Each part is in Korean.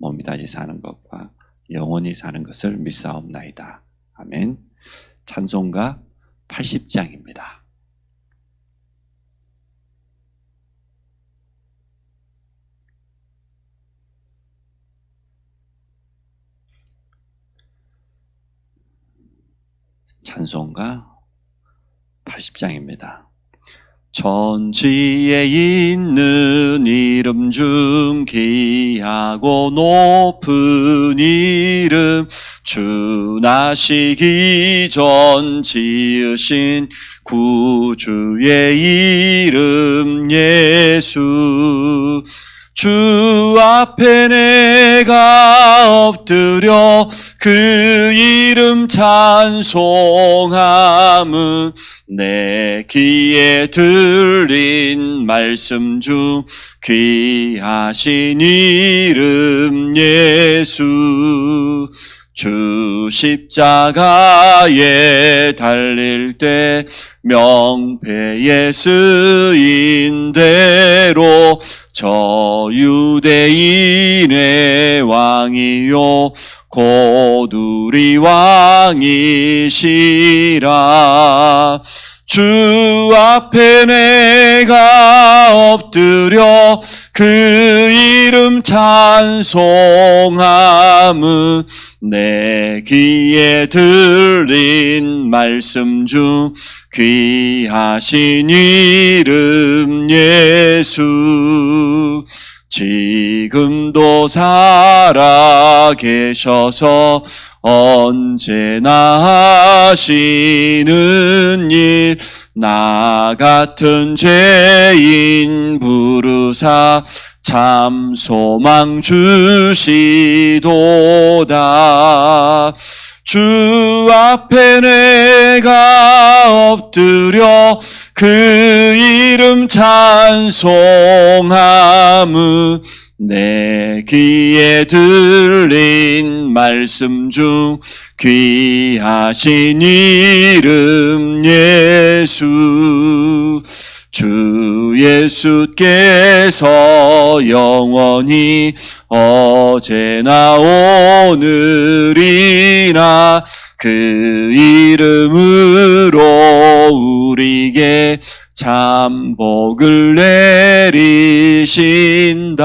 몸이 다시 사는 것과 영원히 사는 것을 믿사옵나이다. 아멘. 찬송가 80장입니다. 찬송가 80장입니다. 천지에 있는 이름 중 귀하고 높은 이름 주 나시기 전 지으신 구주의 이름 예수. 주 앞에 내가 엎드려 그 이름 찬송함은 내 귀에 들린 말씀 중 귀하신 이름 예수. 주 십자가에 달릴 때 명패에 쓰인 대로 저 유대인의 왕이요 곧 우리 왕이시라. 주 앞에 내가 엎드려 그 이름 찬송함은 내 귀에 들린 말씀 중 귀하신 이름 예수 지금도 살아 계셔서 언제나 하시는 일, 나 같은 죄인 부르사 참 소망 주시도다. 주 앞에 내가 엎드려 그 이름 찬송함은 내 귀에 들린 말씀 중 귀하신 이름 예수. 주 예수께서 영원히 어제나 오늘이나 그 이름으로 우리에게 참 복을 내리신다.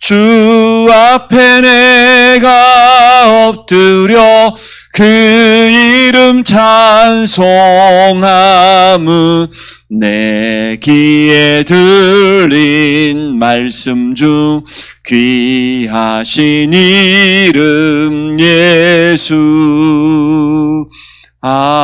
주 앞에 내가 엎드려 그 이름 찬송함은 내 귀에 들린 말씀 중 귀하신 이름 예수 아멘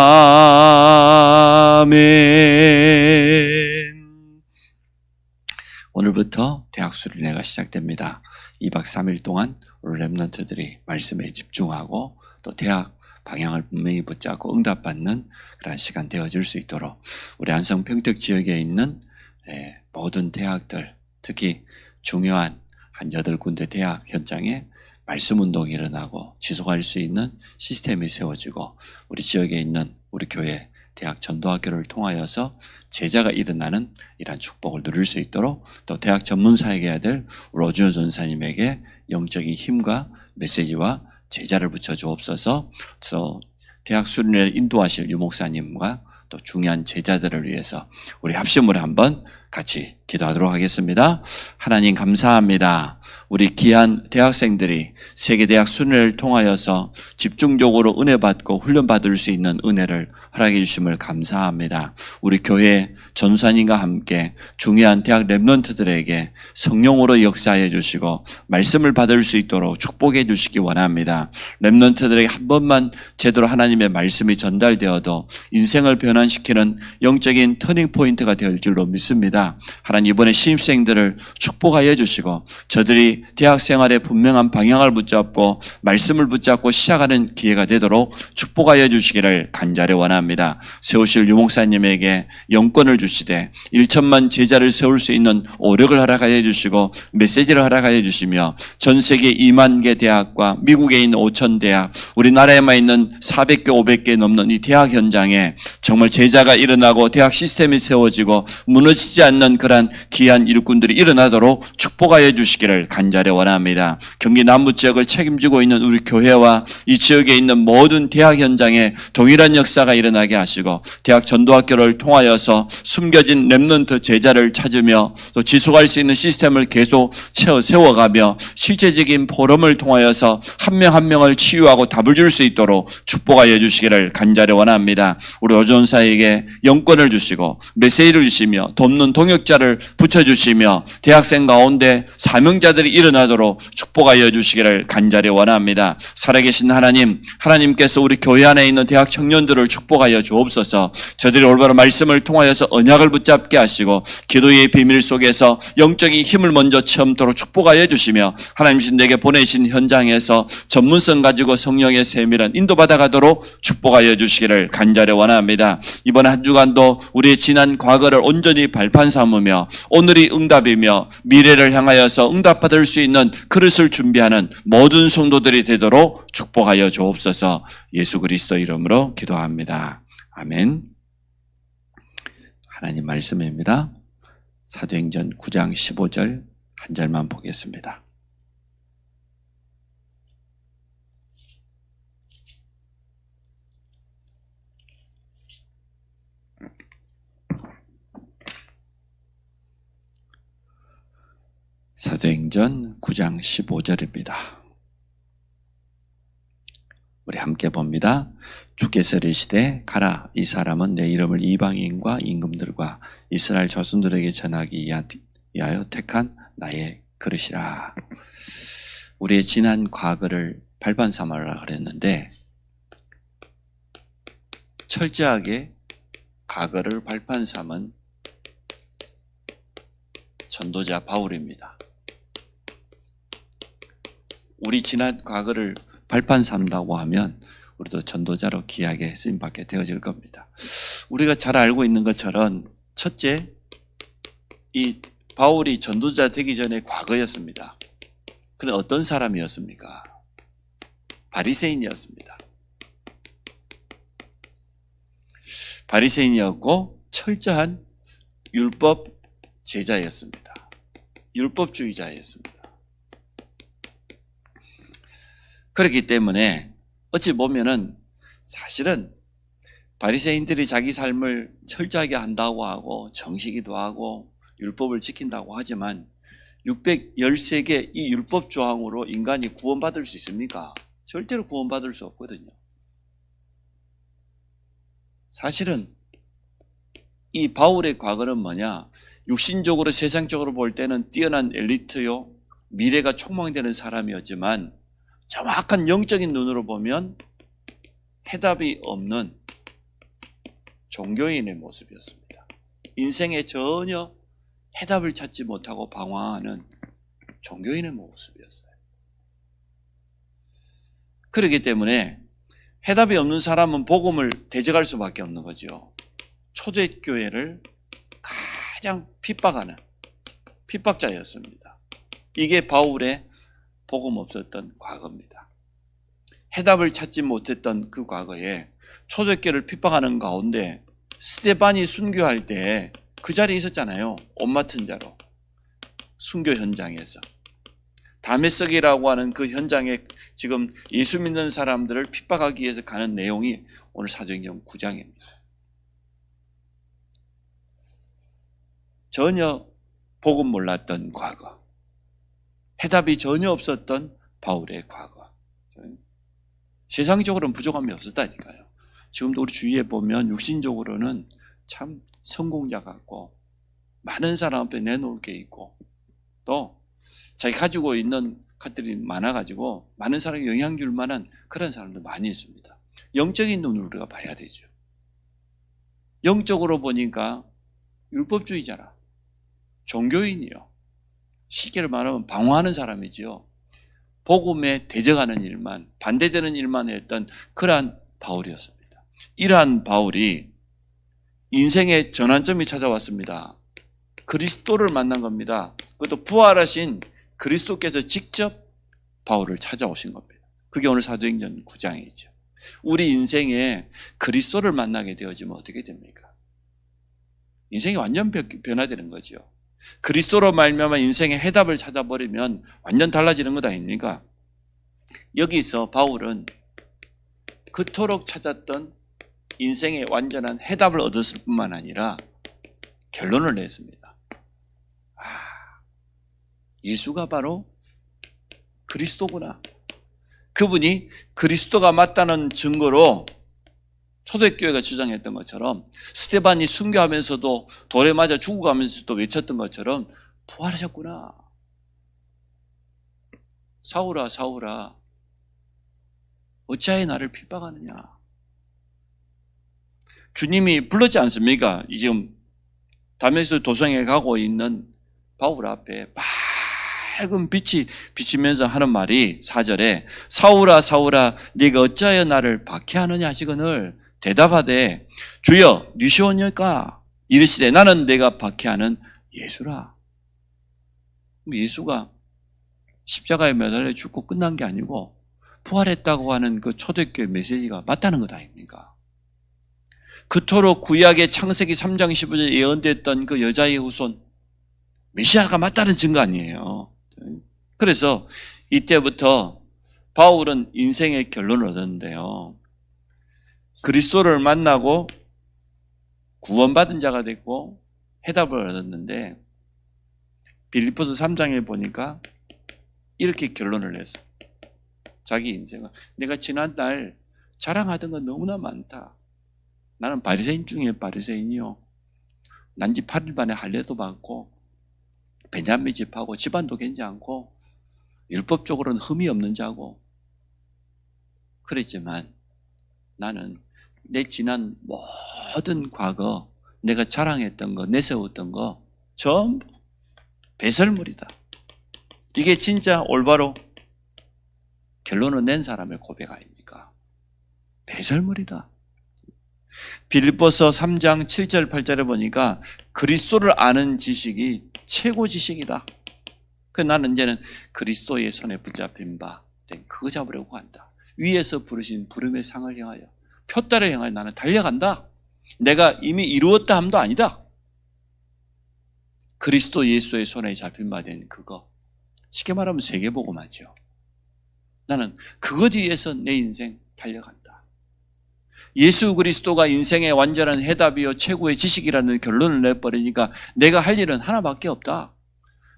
오늘부터 대학 수련회가 시작됩니다. 2박 3일 동안 우리 랩런트들이 말씀에 집중하고 또 대학 방향을 분명히 붙잡고 응답받는 그런 시간 되어질 수 있도록 우리 안성 평택 지역에 있는 예, 모든 대학들 특히 중요한 한 여덟 군데 대학 현장에 말씀 운동이 일어나고 지속할 수 있는 시스템이 세워지고 우리 지역에 있는 우리 교회 대학 전도학교를 통하여서 제자가 일어나는 이러한 축복을 누릴 수 있도록 또 대학 전문 사역해야 될 우리 오준호 전사님에게 영적인 힘과 메시지와 제자를 붙여 주옵소서. 그래서 대학 수련회 인도하실 유 목사님과 또 중요한 제자들을 위해서 우리 합심으로 한번 같이 기도하도록 하겠습니다. 하나님 감사합니다. 우리 귀한 대학생들이 세계대학 수련회를 통하여서 집중적으로 은혜 받고 훈련 받을 수 있는 은혜를 허락해 주심을 감사합니다. 우리 교회 전수님과 함께 중요한 대학 랩런트들에게 성령으로 역사해 주시고 말씀을 받을 수 있도록 축복해 주시기 원합니다. 랩런트들에게 한 번만 제대로 하나님의 말씀이 전달되어도 인생을 변환시키는 영적인 터닝 포인트가 될 줄로 믿습니다. 하나님 이번에 신입생들을 축복하여 주시고 저들이 대학 생활에 분명한 방향을 붙잡고 말씀을 붙잡고 시작하는 기회가 되도록 축복하여 주시기를 간절히 원합니다. 세우실 유목사님에게 영권을 주시되 1천만 제자를 세울 수 있는 오력을 허락하여 주시고 메시지를 허락하여 주시며 전 세계 2만 개 대학과 미국에 있는 5천 대학 우리나라에만 있는 400개 500개 넘는 이 대학 현장에 정말 제자가 일어나고 대학 시스템이 세워지고 무너지지 않는 않는 그러한 귀한 일꾼들이 일어나도록 축복하여 주시기를 간절히 원합니다. 경기 남부 지역을 책임지고 있는 우리 교회와 이 지역에 있는 모든 대학 현장에 동일한 역사가 일어나게 하시고 대학 전도학교를 통하여서 숨겨진 랩넌트 제자를 찾으며 또 지속할 수 있는 시스템을 계속 채워 세워가며 실제적인 포럼을 통하여서 한 명한 명을 치유하고 답을 줄 수 있도록 축복하여 주시기를 간절히 원합니다. 우리 오전사에게 영권을 주시고 메시지를 주시며 돕는 동역자를 붙여주시며 대학생 가운데 사명자들이 일어나도록 축복하여 주시기를 간절히 원합니다. 살아계신 하나님, 하나님께서 우리 교회 안에 있는 대학 청년들을 축복하여 주옵소서 저들이 올바른 말씀을 통하여서 언약을 붙잡게 하시고 기도의 비밀 속에서 영적인 힘을 먼저 체험토록 축복하여 주시며 하나님신 내게 보내신 현장에서 전문성 가지고 성령의 세밀한 인도받아 가도록 축복하여 주시기를 간절히 원합니다. 이번 한 주간도 우리의 지난 과거를 온전히 발판 삼으며 오늘이 응답이며 미래를 향하여서 응답받을 수 있는 그릇을 준비하는 모든 성도들이 되도록 축복하여 주옵소서 예수 그리스도 이름으로 기도합니다. 아멘. 하나님 말씀입니다. 사도행전 9장 15절 한 절만 보겠습니다. 사도행전 9장 15절입니다. 우리 함께 봅니다. 주께서 이르시되 가라 이 사람은 내 이름을 이방인과 임금들과 이스라엘 자손들에게 전하기 위하여 택한 나의 그릇이라. 우리의 지난 과거를 발판 삼으라 그랬는데 철저하게 과거를 발판 삼은 전도자 바울입니다. 우리 지난 과거를 발판 삼다고 하면 우리도 전도자로 귀하게 쓰임 받게 되어질 겁니다. 우리가 잘 알고 있는 것처럼 첫째 이 바울이 전도자 되기 전에 과거였습니다. 그는 어떤 사람이었습니까? 바리새인이었습니다. 바리새인이었고 철저한 율법 제자였습니다. 율법주의자였습니다. 그렇기 때문에 어찌 보면은 사실은 바리새인들이 자기 삶을 철저하게 한다고 하고 정시기도 하고 율법을 지킨다고 하지만 613개 이 율법 조항으로 인간이 구원받을 수 있습니까? 절대로 구원받을 수 없거든요. 사실은 이 바울의 과거는 뭐냐? 육신적으로 세상적으로 볼 때는 뛰어난 엘리트요. 미래가 촉망되는 사람이었지만 정확한 영적인 눈으로 보면 해답이 없는 종교인의 모습이었습니다. 인생에 전혀 해답을 찾지 못하고 방황하는 종교인의 모습이었어요. 그렇기 때문에 해답이 없는 사람은 복음을 대적할 수밖에 없는 거죠. 초대교회를 가장 핍박하는 핍박자였습니다. 이게 바울의 복음 없었던 과거입니다. 해답을 찾지 못했던 그 과거에 초대교를 핍박하는 가운데 스테반이 순교할 때 그 자리에 있었잖아요. 옷 맡은 자로. 순교 현장에서. 다메섹이라고 하는 그 현장에 지금 예수 믿는 사람들을 핍박하기 위해서 가는 내용이 오늘 사도행전 9장입니다. 전혀 복음 몰랐던 과거. 해답이 전혀 없었던 바울의 과거. 세상적으로는 부족함이 없었다니까요. 지금도 우리 주위에 보면 육신적으로는 참 성공자 같고 많은 사람 앞에 내놓을 게 있고 또 자기 가지고 있는 것들이 많아가지고 많은 사람이 영향 줄 만한 그런 사람도 많이 있습니다. 영적인 눈으로 우리가 봐야 되죠. 영적으로 보니까 율법주의자라. 종교인이요. 쉽게 말하면 방황하는 사람이지요. 복음에 대적하는 일만, 반대되는 일만 했던 그러한 바울이었습니다. 이러한 바울이 인생의 전환점이 찾아왔습니다. 그리스도를 만난 겁니다. 그것도 부활하신 그리스도께서 직접 바울을 찾아오신 겁니다. 그게 오늘 사도행전 9장이죠. 우리 인생에 그리스도를 만나게 되어지면 어떻게 됩니까? 인생이 완전 변- 변화되는 거죠. 그리스도로 말미암아 인생의 해답을 찾아버리면 완전 달라지는 것 아닙니까? 여기서 바울은 그토록 찾았던 인생의 완전한 해답을 얻었을 뿐만 아니라 결론을 냈습니다. 아, 예수가 바로 그리스도구나. 그분이 그리스도가 맞다는 증거로 초대교회가 주장했던 것처럼 스테반이 순교하면서도 돌에 맞아 죽어가면서도 외쳤던 것처럼 부활하셨구나. 사울아 사울아 어찌하여 나를 핍박하느냐. 주님이 불렀지 않습니까? 이 지금 담에서 도성에 가고 있는 바울 앞에 밝은 빛이 비치면서 하는 말이 4절에 사울아 사울아 네가 어찌하여 나를 박해하느냐 하시거늘 대답하되 주여 니시오니까 이르시되 나는 내가 박해하는 예수라. 예수가 십자가에 매달려 죽고 끝난 게 아니고 부활했다고 하는 그 초대교회 메시지가 맞다는 것 아닙니까? 그토록 구약의 창세기 3장 15절 예언됐던 그 여자의 후손 메시아가 맞다는 증거 아니에요. 그래서 이때부터 바울은 인생의 결론을 얻었는데요. 그리스도를 만나고 구원받은 자가 됐고 해답을 얻었는데 빌리포스 3장에 보니까 이렇게 결론을 냈어. 자기 인생은 내가 지난달 자랑하던 건 너무나 많다. 나는 바리새인 중에 바리새인이요. 난지 8일 만에 할례도 받고 베냐민 집하고 집안도 괜찮고 율법적으로는 흠이 없는 자고 그랬지만 나는 내 지난 모든 과거 내가 자랑했던 거 내세웠던 거 전부 배설물이다. 이게 진짜 올바로 결론을 낸 사람의 고백 아닙니까? 배설물이다. 빌립보서 3장 7절 8절에 보니까 그리스도를 아는 지식이 최고 지식이다. 그 나는 이제는 그리스도의 손에 붙잡힌 바 된 그거 잡으려고 한다. 위에서 부르신 부름의 상을 향하여 표다를 향하여 나는 달려간다. 내가 이미 이루었다 함도 아니다. 그리스도 예수의 손에 잡힌 바 된 그거. 쉽게 말하면 세계보고마죠. 나는 그것 위해서 내 인생 달려간다. 예수 그리스도가 인생의 완전한 해답이요 최고의 지식이라는 결론을 내버리니까 내가 할 일은 하나밖에 없다.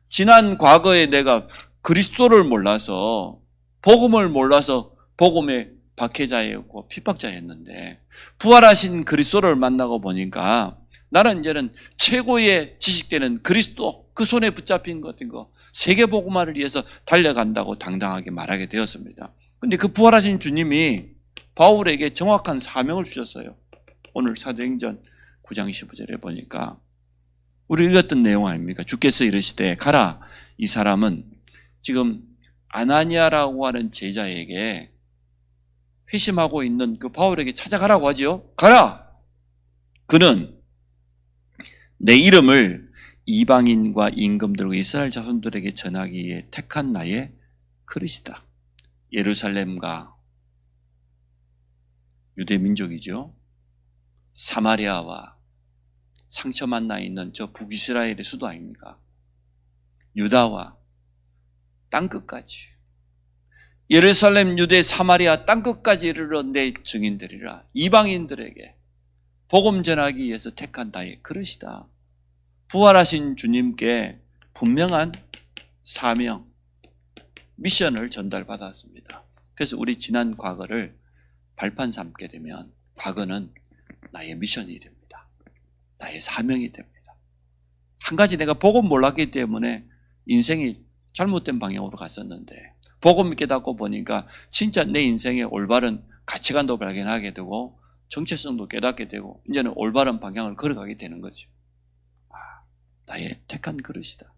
지난 과거에 내가 그리스도를 몰라서 복음을 몰라서 복음의 박해자였고 핍박자였는데 부활하신 그리스도를 만나고 보니까 나는 이제는 최고의 지식되는 그리스도 그 손에 붙잡힌 것 같은 거 세계 복음화를 위해서 달려간다고 당당하게 말하게 되었습니다. 근데 그 부활하신 주님이 바울에게 정확한 사명을 주셨어요. 오늘 사도행전 9장 15절에 보니까 우리 읽었던 내용 아닙니까? 주께서 이르시되 가라 이 사람은 지금 아나니아라고 하는 제자에게 회심하고 있는 그 바울에게 찾아가라고 하지요. 가라. 그는 내 이름을 이방인과 임금들과 이스라엘 자손들에게 전하기 위해 택한 나의 그릇이다. 예루살렘과 유대 민족이죠. 사마리아와 상처만 나 있는 저 북이스라엘의 수도 아닙니까? 유다와 땅 끝까지 예루살렘, 유대, 사마리아 땅 끝까지 이르러 내 증인들이라 이방인들에게 복음 전하기 위해서 택한 나의 그릇이다. 부활하신 주님께 분명한 사명, 미션을 전달받았습니다. 그래서 우리 지난 과거를 발판 삼게 되면 과거는 나의 미션이 됩니다. 나의 사명이 됩니다. 한 가지 내가 복음 몰랐기 때문에 인생이 잘못된 방향으로 갔었는데 복음 깨닫고 보니까 진짜 내 인생의 올바른 가치관도 발견하게 되고 정체성도 깨닫게 되고 이제는 올바른 방향을 걸어가게 되는 거죠. 아, 나의 택한 그릇이다.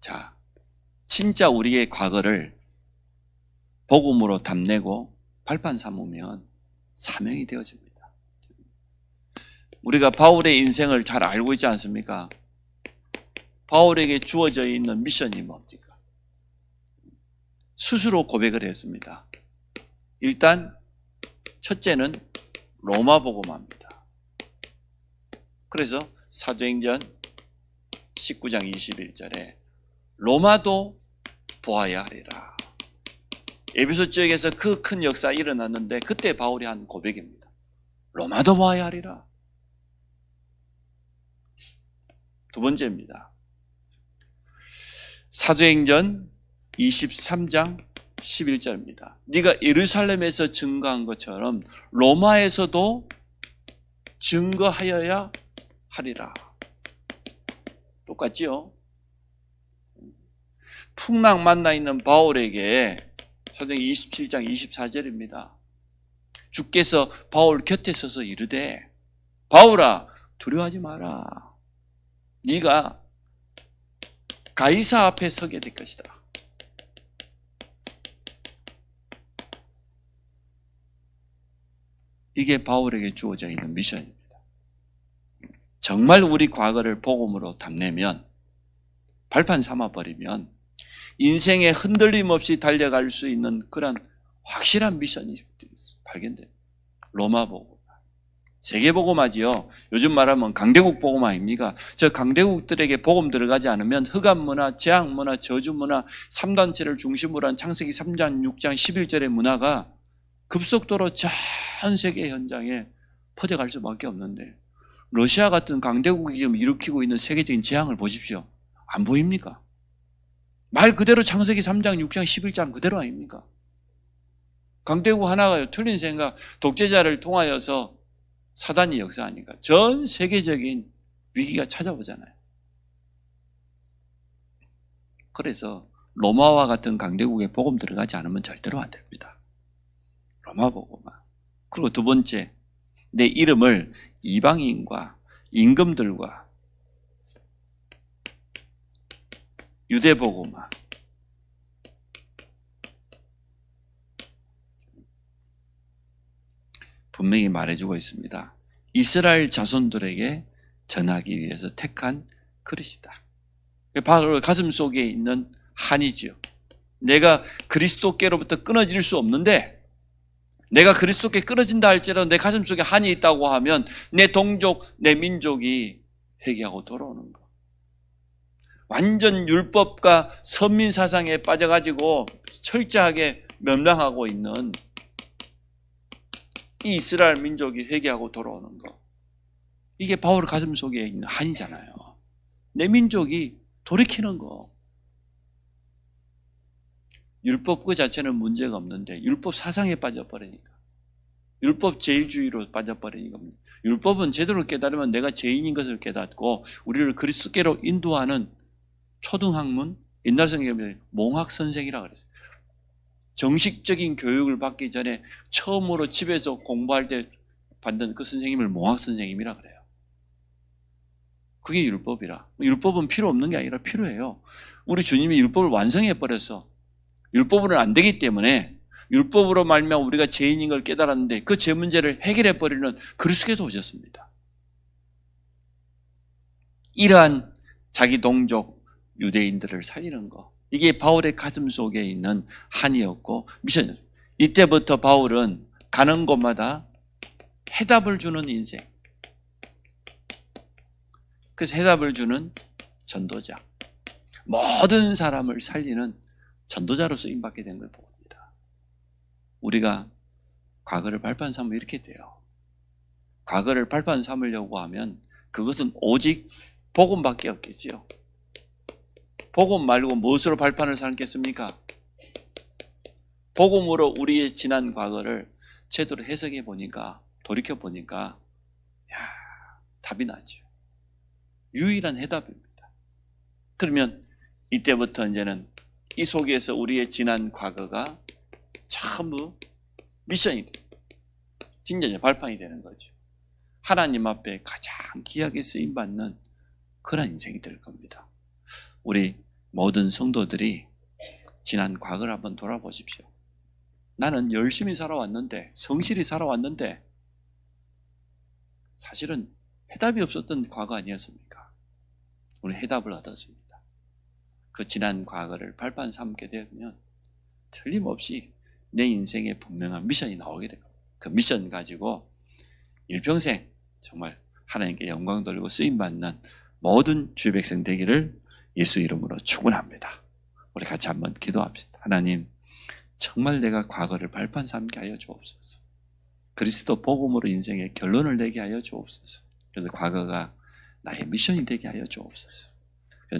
자, 진짜 우리의 과거를 복음으로 담내고 발판 삼으면 사명이 되어집니다. 우리가 바울의 인생을 잘 알고 있지 않습니까? 바울에게 주어져 있는 미션이 뭡니까? 스스로 고백을 했습니다. 일단 첫째는 로마 복음화입니다. 그래서 사도행전 19장 21절에 로마도 보아야 하리라. 에베소 지역에서 그 큰 역사 일어났는데 그때 바울이 한 고백입니다. 로마도 보아야 하리라. 두 번째입니다. 사도행전 23장 11절입니다. 네가 예루살렘에서 증거한 것처럼 로마에서도 증거하여야 하리라. 똑같지요? 풍랑 만나 있는 바울에게 사도행 27장 24절입니다. 주께서 바울 곁에 서서 이르되 바울아 두려워하지 마라. 네가 가이사 앞에 서게 될 것이다. 이게 바울에게 주어져 있는 미션입니다. 정말 우리 과거를 복음으로 담내면 발판 삼아 버리면 인생에 흔들림 없이 달려갈 수 있는 그런 확실한 미션이 발견돼요. 로마 복음. 세계 복음하지요. 요즘 말하면 강대국 아닙니까? 저 강대국들에게 복음 들어가지 않으면 흑암 문화, 재앙 문화, 저주 문화, 3단체를 중심으로 한 창세기 3장, 6장, 11절의 문화가 급속도로 전 세계 현장에 퍼져갈 수밖에 없는데 러시아 같은 강대국이 지금 일으키고 있는 세계적인 재앙을 보십시오. 안 보입니까? 말 그대로 창세기 3장, 6장, 11장 그대로 아닙니까? 강대국 하나가 틀린 생각, 독재자를 통하여서 사단이 역사하니까 전 세계적인 위기가 찾아오잖아요. 그래서 로마와 같은 강대국에 복음 들어가지 않으면 절대로 안 됩니다. 로마 복음만. 그리고 두 번째, 내 이름을 이방인과 임금들과 유대 복음화 분명히 말해주고 있습니다. 이스라엘 자손들에게 전하기 위해서 택한 그릇이다. 바로 가슴 속에 있는 한이지요. 내가 그리스도께로부터 끊어질 수 없는데 내가 그리스도께 끊어진다 할지라도 내 가슴 속에 한이 있다고 하면 내 동족, 내 민족이 회개하고 돌아오는 거. 완전 율법과 선민 사상에 빠져가지고 철저하게 멸망하고 있는 이 이스라엘 민족이 회개하고 돌아오는 거. 이게 바울 가슴 속에 있는 한이잖아요. 내 민족이 돌이키는 거. 율법 그 자체는 문제가 없는데 율법 사상에 빠져버리니까. 율법 제일주의로 빠져버리니까. 율법은 제대로 깨달으면 내가 죄인인 것을 깨닫고 우리를 그리스도께로 인도하는 초등학문, 옛날 성경에 몽학 선생이라 그랬어요. 정식적인 교육을 받기 전에 처음으로 집에서 공부할 때 받는 그 선생님을 몽학 선생님이라 그래요. 그게 율법이라. 율법은 필요 없는 게 아니라 필요해요. 우리 주님이 율법을 완성해 버렸어. 율법으로는 안 되기 때문에 율법으로 말면 우리가 죄인인 걸 깨달았는데 그 죄 문제를 해결해 버리는 그리스도께서 오셨습니다. 이러한 자기 동족 유대인들을 살리는 거. 이게 바울의 가슴 속에 있는 한이었고 미션이었습니다. 이때부터 바울은 가는 곳마다 해답을 주는 인생. 그래서 해답을 주는 전도자. 모든 사람을 살리는 전도자로 쓰임받게 된 걸 봅니다. 우리가 과거를 발판 삼으면 이렇게 돼요. 과거를 발판 삼으려고 하면 그것은 오직 복음밖에 없겠지요. 복음 말고 무엇으로 발판을 삼겠습니까? 복음으로 우리의 지난 과거를 제대로 해석해 보니까 돌이켜 보니까 야 답이 나죠. 유일한 해답입니다. 그러면 이때부터 이제는 이 속에서 우리의 지난 과거가 전부 미션이 이제 발판이 되는 거죠. 하나님 앞에 가장 귀하게 쓰임 받는 그런 인생이 될 겁니다. 우리 모든 성도들이 지난 과거를 한번 돌아보십시오. 나는 열심히 살아왔는데, 성실히 살아왔는데, 사실은 해답이 없었던 과거 아니었습니까? 오늘 해답을 얻었습니다. 그 지난 과거를 발판 삼게 되면 틀림없이 내 인생에 분명한 미션이 나오게 됩니다. 그 미션 가지고 일평생 정말 하나님께 영광 돌리고 쓰임 받는 모든 주의 백성 되기를 예수 이름으로 축원합니다. 우리 같이 한번 기도합시다. 하나님, 정말 내가 과거를 발판 삼게 하여 주옵소서. 그리스도 복음으로 인생의 결론을 내게 하여 주옵소서. 그래서 과거가 나의 미션이 되게 하여 주옵소서.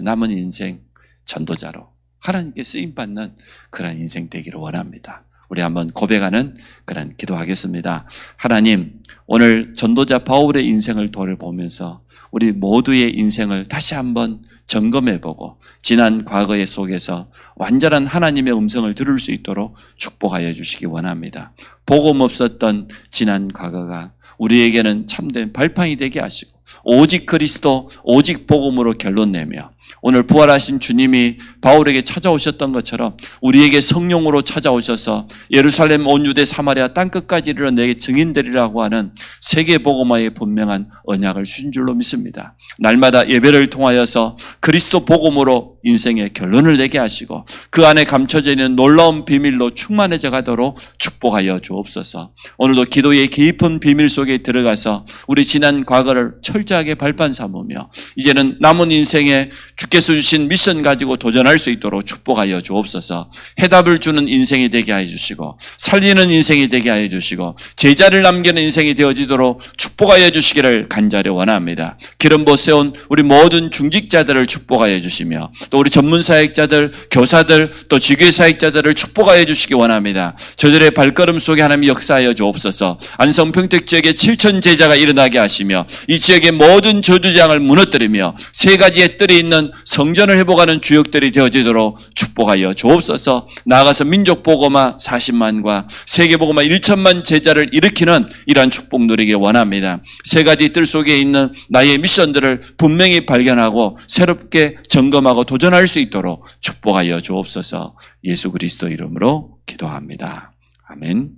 남은 인생 전도자로 하나님께 쓰임 받는 그런 인생 되기를 원합니다. 우리 한번 고백하는 그런 기도하겠습니다. 하나님, 오늘 전도자 바울의 인생을 돌아보면서 우리 모두의 인생을 다시 한번 점검해 보고 지난 과거의 속에서 완전한 하나님의 음성을 들을 수 있도록 축복하여 주시기 원합니다. 복음 없었던 지난 과거가 우리에게는 참된 발판이 되게 하시고 오직 그리스도 오직 복음으로 결론 내며 오늘 부활하신 주님이 바울에게 찾아오셨던 것처럼 우리에게 성령으로 찾아오셔서 예루살렘 온 유대 사마리아 땅 끝까지 이르러 내게 증인되리라고 하는 세계 복음화의 분명한 언약을 주신 줄로 믿습니다. 날마다 예배를 통하여서 그리스도 복음으로 인생의 결론을 내게 하시고 그 안에 감춰져 있는 놀라운 비밀로 충만해져 가도록 축복하여 주옵소서. 오늘도 기도의 깊은 비밀 속에 들어가서 우리 지난 과거를 철저하게 발판 삼으며 이제는 남은 인생에 주께서 주신 미션 가지고 도전할 수 있도록 축복하여 주옵소서. 해답을 주는 인생이 되게 하여 주시고 살리는 인생이 되게 하여 주시고 제자를 남기는 인생이 되어지도록 축복하여 주시기를 간절히 원합니다. 기름보 세운 우리 모든 중직자들을 축복하여 주시며 또 우리 전문 사역자들, 교사들, 또 지교회 사역자들을 축복하여 주시기 원합니다. 저들의 발걸음 속에 하나님 역사하여 주옵소서. 안성 평택 지역에 7천 제자가 일어나게 하시며 이 지역의 모든 저주장을 무너뜨리며 세 가지의 뜰이 있는 성전을 회복하는 주역들이 되어지도록 축복하여 주옵소서. 나아가서 민족 보고마 40만과 세계 보고마 1천만 제자를 일으키는 이러한 축복 누리기 원합니다. 세 가지 뜰 속에 있는 나의 미션들을 분명히 발견하고 새롭게 점검하고 도전할 수 있도록 축복하여 주옵소서. 예수 그리스도 이름으로 기도합니다. 아멘.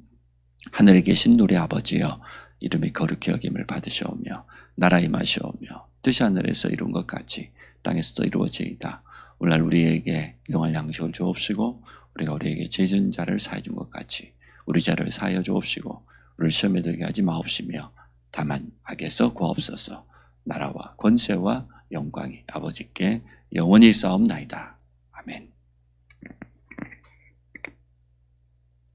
하늘에 계신 우리 아버지여 이름이 거룩히 여김을 받으시오며 나라 임하시오며 뜻이 하늘에서 이룬 것 같이 땅에서도 이루어지이다. 오늘날 우리에게 일용할 양식을 주옵시고 우리가 우리에게 죄진 자를 사해 준 것 같이 우리 자를 사하여 주옵시고 우리를 시험에 들게 하지 마옵시며 다만 악에서 구하옵소서 나라와 권세와 영광이 아버지께 영원히 싸움나이다.